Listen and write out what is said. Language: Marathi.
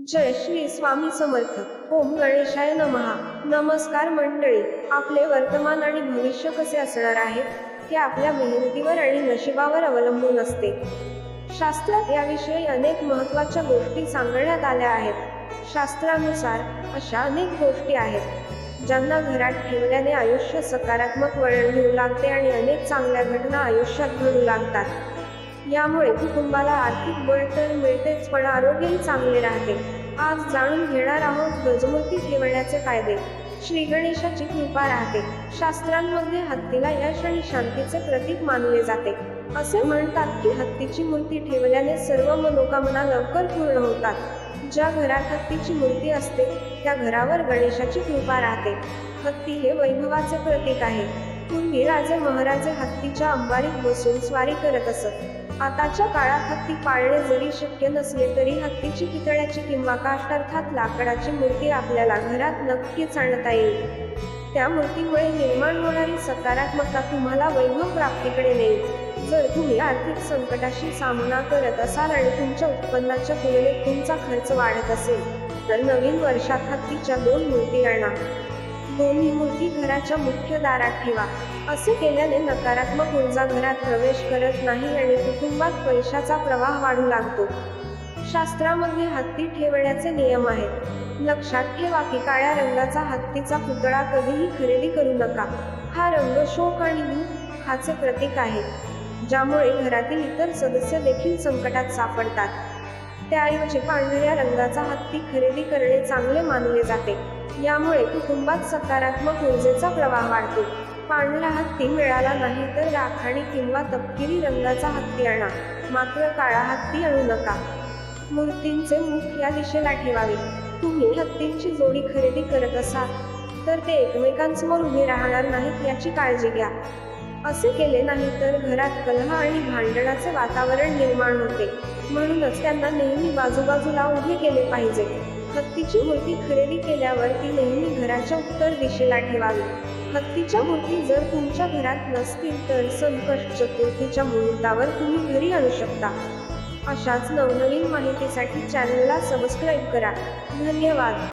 जय श्री स्वामी समर्थ. ओम गणेशाय नमहा नमस्कार मंडळी. आपले वर्तमान आणि भविष्य कसे असणार आहे? हे आपल्या मेहनतीवर आणि नशिबावर अवलंबून असते. शास्त्रात याविषयी अनेक महत्त्वाच्या गोष्टी सांगण्यात आल्या आहेत. शास्त्रानुसार अशा अनेक गोष्टी आहेत. ज्यांना घरात ठेवल्याने आयुष्य सकारात्मक वळण घेऊ लागते आणि अनेक चांगल्या घटना आयुष्यात घडू लागतात. यामुळे कुटुंबाला आर्थिक बळ तर मिळतेच पण आरोग्यही चांगले राहते. आज जाणून घेणार आहोत गजमूर्ती ठेवण्याचे फायदे. श्री गणेशाची कृपा राहते. शास्त्रांमध्ये हत्तीला यश आणि शांतीचे प्रतीक मानले जाते. असे म्हणतात की हत्तीची मूर्ती ठेवल्याने सर्व मनोकामना लवकर पूर्ण होतात. ज्या घरात हत्तीची मूर्ती असते त्या घरावर गणेशाची कृपा राहते. हत्ती हे वैभवाचे प्रतीक आहे. पूर्वी राजे महाराजे हत्तीच्या अंबारीत बसून स्वारी करत असत. आताच्या काळात हत्ती पाळणे जरी शक्य नसले तरी हत्तीची पितळ्याची किंवा काष्ट अर्थात लाकडाची मूर्ती आपल्याला घरात नक्कीच आणता येईल. त्या मूर्तीमुळे निर्माण होणारी सकारात्मकता तुम्हाला वैभव प्राप्तीकडे नेईल. जर तुम्ही आर्थिक संकटाशी सामना करत असाल आणि तुमच्या उत्पन्नाच्या तुलनेत तुमचा खर्च वाढत असेल तर नवीन वर्षात हत्तीच्या दोन मूर्ती आणा. दोन्ही मुलगी घराच्या मुख्य दारात ठेवा. असे केल्याने नकारात्मक ऊर्जा घरात प्रवेश करत नाही आणि कुटुंबात पैशाचा प्रवाह वाढू लागतो. शास्त्रामध्ये हत्ती ठेवण्याचे नियम आहेत. लक्षात ठेवा की काळ्या रंगाचा हत्तीचा पुतळा कधीही खरेदी करू नका. हा रंग शोक आणि दुःखाचे प्रतीक आहे ज्यामुळे घरातील इतर सदस्य देखील संकटात सापडतात. त्याऐवजी पांढऱ्या रंगाचा हत्ती खरेदी करणे चांगले मानले जाते. यामुळे कुटुंबात सकारात्मक ऊर्जेचा प्रवाह वाढतो. पांढरा हत्ती मिळाला नाही तर राखाणी किंवा तपकिरी रंगाचा हत्ती आणा. मात्र काळा हत्ती आणू नका. मूर्तींचे मुख या दिशेला ठेवावे. तुम्ही हत्तींची जोडी खरेदी करत असाल तर ते एकमेकांसमोर उभे राहणार नाहीत याची काळजी घ्या. असे केले नाही तर घरात कलह आणि भांडणाचे वातावरण निर्माण होते. म्हणूनच त्यांना नेहमी बाजूबाजूला उभे केले पाहिजे. हत्तीची मूर्ती खरेदी केल्यावर ती नेहमी घराच्या उत्तर दिशेला ठेवावी. हत्तीच्या मूर्ती जर तुमच्या घरात नसतील तर संकट चतुर्थीच्या मुहूर्तावर तुम्ही घरी आणू शकता. अशाच नवनवीन माहितीसाठी चॅनलला सबस्क्राईब करा. धन्यवाद.